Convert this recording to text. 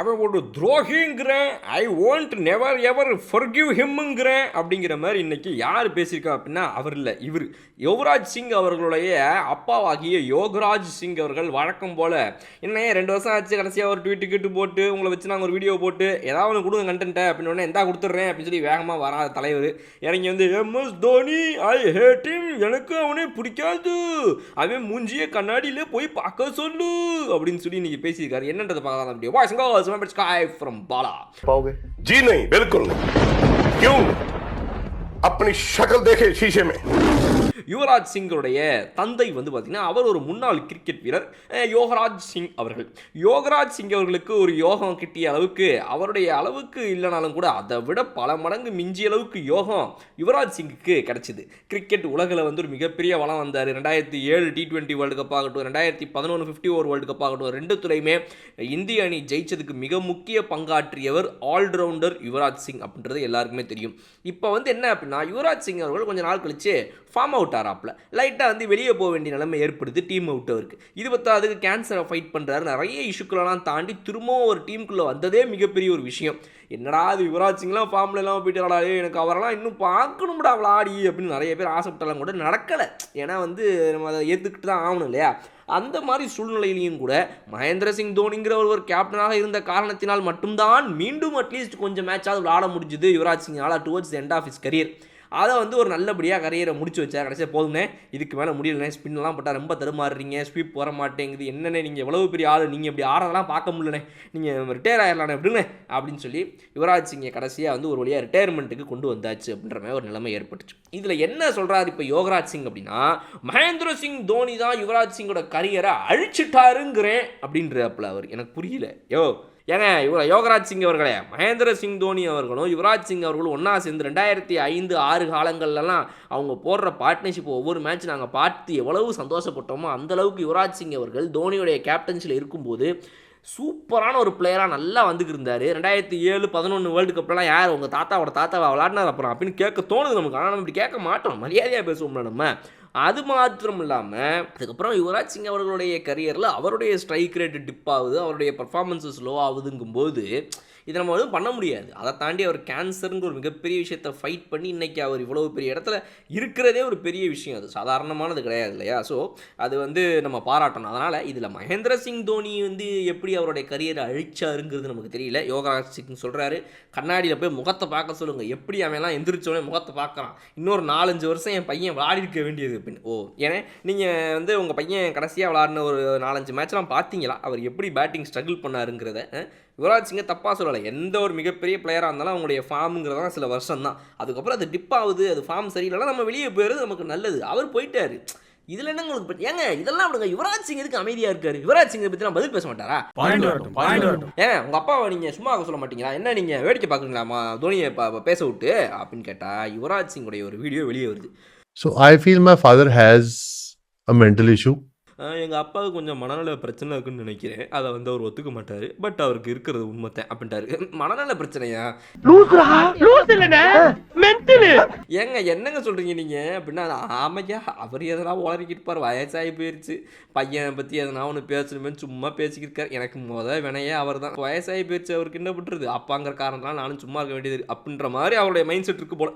அவன் ஒரு துரோகிங்கிறேன். I won't never ever forgive ஹிம்முங்கிறேன் அப்படிங்கிற மாதிரி இன்னைக்கு யார் பேசியிருக்கா அப்படின்னா அவர் இல்லை இவர். யுவராஜ் சிங் அவர்களுடைய அப்பாவாகிய யோகராஜ் சிங் அவர்கள் வழக்கம் போல் என்ன ரெண்டு வருஷம் ஆச்சு கடைசியாக ஒரு ட்வீட்டு கிட்டு போட்டு உங்களை வச்சு நாங்கள் ஒரு வீடியோ போட்டு ஏதாவது ஒன்று கொடுங்க கண்டென்ட்டை அப்படின்னு உடனே எந்தா கொடுத்துட்றேன் அப்படின்னு சொல்லி வேகமாக வராத தலைவர். இறங்கி வந்து MS Dhoni I hate him. எனக்கு அவனே பிடிக்காது. அவன் மூஞ்சிய கண்ணாடியில் போய் பார்க்க சொல்லு. அப்படின்னு சொல்லி இன்றைக்கி பேசியிருக்காரு. என்னன்றதை பார்க்கலாம் அப்படியே வாய்ஸ் मेंबर्स फ्रॉम बाला पाओगे? जी नहीं बिल्कुल नहीं। क्यों अपनी शक्ल देखे शीशे में। யுவராஜ் சிங்கருடைய தந்தை வந்து பார்த்தீங்கன்னா அவர் ஒரு முன்னாள் கிரிக்கெட் வீரர் யோகராஜ் சிங் அவர்கள். யோகராஜ் சிங் அவர்களுக்கு ஒரு யோகம் கிட்டிய அளவுக்கு அவருடைய அளவுக்கு இல்லைனாலும் கூட அதை விட பல மடங்கு மிஞ்சிய அளவுக்கு யோகம் யுவராஜ் சிங்குக்கு கிடைச்சிது. கிரிக்கெட் உலகில் வந்து ஒரு மிகப்பெரிய வளம் வந்தார். ரெண்டாயிரத்தி ஏழு டி டுவெண்ட்டி வேர்ல்டு கப் ஆகட்டும் ரெண்டாயிரத்தி பதினொன்று ஃபிஃப்டி ஓவர் வேர்ல்டு கப் ஆகட்டும் ரெண்டு துறையுமே இந்திய அணி ஜெயிச்சதுக்கு மிக முக்கிய பங்காற்றியவர் ஆல்ரவுண்டர் யுவராஜ் சிங் அப்படின்றது எல்லாருக்குமே தெரியும். இப்போ வந்து என்ன அப்படின்னா யுவராஜ் சிங் அவர்கள் கொஞ்ச நாள் கழிச்சு ஃபார்ம் அவுட் ஆறாப்ல லைட்டாக வந்து வெளியே போக வேண்டிய நிலைமை ஏற்படுது டீம் அவுட் அவருக்கு இது பத்தாதுக்கு கேன்சரை ஃபைட் பண்ணுறாரு நிறைய இஷ்யூக்களெல்லாம் தாண்டி திரும்பவும் ஒரு டீமுக்குள்ளே வந்ததே மிகப்பெரிய ஒரு விஷயம். என்னடா அது யுவராஜ் சிங்லாம் ஃபார்ம்ல எல்லாம் போயிட்டு விளாடு எனக்கு அவரெல்லாம் இன்னும் பார்க்கணும்டா விளாடி அப்படின்னு நிறைய பேர் ஆசைப்பட்டாலும் கூட நடக்கலை. ஏன்னா வந்து நம்ம அதை ஏற்றுக்கிட்டு தான் ஆகணும் இல்லையா? அந்த மாதிரி சூழ்நிலையிலையும் கூட மகேந்திர சிங் தோனிங்கிற ஒரு கேப்டனாக இருந்த காரணத்தினால் மட்டும்தான் மீண்டும் அட்லீஸ்ட் கொஞ்சம் மேட்சாவது விளாட முடிஞ்சுது Yuvraj சிங்னால towards end of his career அதை வந்து ஒரு நல்லபடியாக கரியரை முடிச்சு வச்சா கடைசியாக போதும்னே. இதுக்கு மேலே முடியலண்ணே. ஸ்பின்லாம் போட்டால் ரொம்ப தருமாறுறீங்க ஸ்வீப் வர மாட்டேங்குது. என்னென்ன நீங்கள் எவ்வளவு பெரிய ஆள். நீங்கள் இப்படி ஆடுறதெல்லாம் பார்க்க முடியலண்ணே. நீங்கள் ரிட்டையர் ஆயிடலாண்ணே எப்படின்னு அப்படின்னு சொல்லி யுவராஜ் சிங்கை கடைசியாக வந்து ஒரு வழியாக ரிட்டையர்மெண்ட்டுக்கு கொண்டு வந்தாச்சு அப்படின்ற மாதிரி ஒரு நிலைமை ஏற்பட்டுச்சு. இதில் என்ன சொல்கிறாரு இப்போ யோகராஜ் சிங் அப்படின்னா மகேந்திர சிங் தோனி தான் யுவராஜ் சிங்கோட கரியரை அழிச்சிட்டாருங்கிறேன் அப்படின்றப்பல அவர். எனக்கு புரியல. யோ ஏங்க இவர் யோகராஜ் சிங் அவர்களே மகேந்திர சிங் தோனி அவர்களும் யுவராஜ் சிங் அவர்களும் ஒன்றா சேர்ந்து ரெண்டாயிரத்தி ஐந்து ஆறு காலங்கள்லாம் அவங்க போடுற பார்ட்னர்ஷிப் ஒவ்வொரு மேட்ச் நாங்கள் பார்த்து எவ்வளவு சந்தோஷப்பட்டோமோ அந்த அளவுக்கு யுவராஜ் சிங் அவர்கள் தோனியுடைய கேப்டன்சியில் இருக்கும்போது சூப்பரான ஒரு பிளேயராக நல்லா வந்துக்கிருந்தார். ரெண்டாயிரத்தி ஏழு பதினொன்று வேர்ல்டு கப்லாம் யார்? உங்கள் தாத்தாவோட தாத்தாவை விளாட்னார் அப்புறம் அப்படின்னு கேட்க தோணுது நமக்கு. ஆனால் நம்ம இப்படி கேட்க மாட்டோம். மரியாதையாக பேசுவோம்ல நம்ம. அது மாத்திரம் இல்லாமல் அதுக்கப்புறம் யுவராஜ் சிங் அவர்களுடைய கரியரில் அவருடைய ஸ்ட்ரைக் ரேட்டு டிப் ஆகுது. அவருடைய பர்ஃபார்மன்ஸஸ் லோ ஆகுதுங்கும்போது இதை நம்ம எதுவும் பண்ண முடியாது. அதை தாண்டி அவர் கேன்சருங்கிற ஒரு மிகப்பெரிய விஷயத்தை ஃபைட் பண்ணி இன்றைக்கி அவர் இவ்வளோ பெரிய இடத்துல இருக்கிறதே ஒரு பெரிய விஷயம். அது சாதாரணமானது கிடையாது இல்லையா? ஸோ அது வந்து நம்ம பாராட்டணும். அதனால் இதில் மகேந்திர சிங் தோனி வந்து எப்படி அவருடைய கரியரை அழிச்சாருங்கிறது நமக்கு தெரியல. யோகராஜ் சிங் சொல்கிறாரு கண்ணாடியில் போய் முகத்தை பார்க்க சொல்லுங்கள் எப்படி அவன்லாம் எந்திரிச்சோடனே முகத்தை பார்க்குறான். இன்னொரு நாலஞ்சு வருஷம் என் பையன் விளாடி இருக்க வேண்டியது அப்படின்னு ஓ ஏன்னா நீங்கள் வந்து உங்கள் பையன் கடைசியாக விளாடின ஒரு நாலஞ்சு மேட்ச்லாம் பார்த்தீங்களா? அவர் எப்படி பேட்டிங் ஸ்ட்ரகிள் பண்ணாருங்கிறத யுவராஜ் சிங்கை தப்பாக சொல்லலை. எந்த ஒரு மிகப்பெரிய பிளேயராக இருந்தாலும் அவங்களுடைய ஃபார்முங்கிறது தான் சில வருஷம் தான் அதுக்கப்புறம் அது டிப் ஆகுது அது ஃபார்ம் சரியில்லைனா நம்ம வெளியே போயிடுறது நமக்கு நல்லது. அவர் போயிட்டாரு. இதில் என்ன உங்களுக்கு பிரச்சனை? ஏங்க இதெல்லாம் விடுங்க. யுவராஜ் சிங் எதுக்கு அமைதியாக இருக்காரு? யுவராஜ் சிங்கை பற்றிலாம் பதில் பேச மாட்டாரா? பாயிண்ட் வரட்டும் பாயிண்ட் வரட்டும். ஏங்க உங்கள் அப்பாவை நீங்கள் சும்மா சொல்ல மாட்டீங்களா? என்ன நீங்கள் வேடிக்கை பார்க்குறீங்களாமா தோனியை பேச விட்டு அப்படின்னு கேட்டால் யுவராஜ் சிங்குடைய ஒரு வீடியோ வெளியே வருது. So I feel my father has a mental issue. எங்கள் அப்பாவுக்கு கொஞ்சம் மனநல பிரச்சனை இருக்குன்னு நினைக்கிறேன். அதை வந்து அவர் ஒத்துக்க மாட்டார். பட் அவருக்கு இருக்கிறது உண்மைத்தான் அப்படின்ட்டாரு. மனநல பிரச்சனையா? ஏங்க என்னங்க சொல்கிறீங்க நீங்கள் அப்படின்னா ஆமையா அவர் எதனா உளறிக்கிட்டு இருப்பார். வயசாகி போயிருச்சு. பையன் பற்றி எதனா ஒன்று பேசணுமே சும்மா பேசிக்கிட்டு இருக்கார் எனக்கு முத வினையே அவர் தான் வயசாகி போயிருச்சு அவருக்கு என்ன பண்ணுறது அப்பாங்கிற காரணத்தினால நானும் சும்மா இருக்க வேண்டியது அப்படின்ற மாதிரி அவருடைய மைண்ட் செட் இருக்கு போல.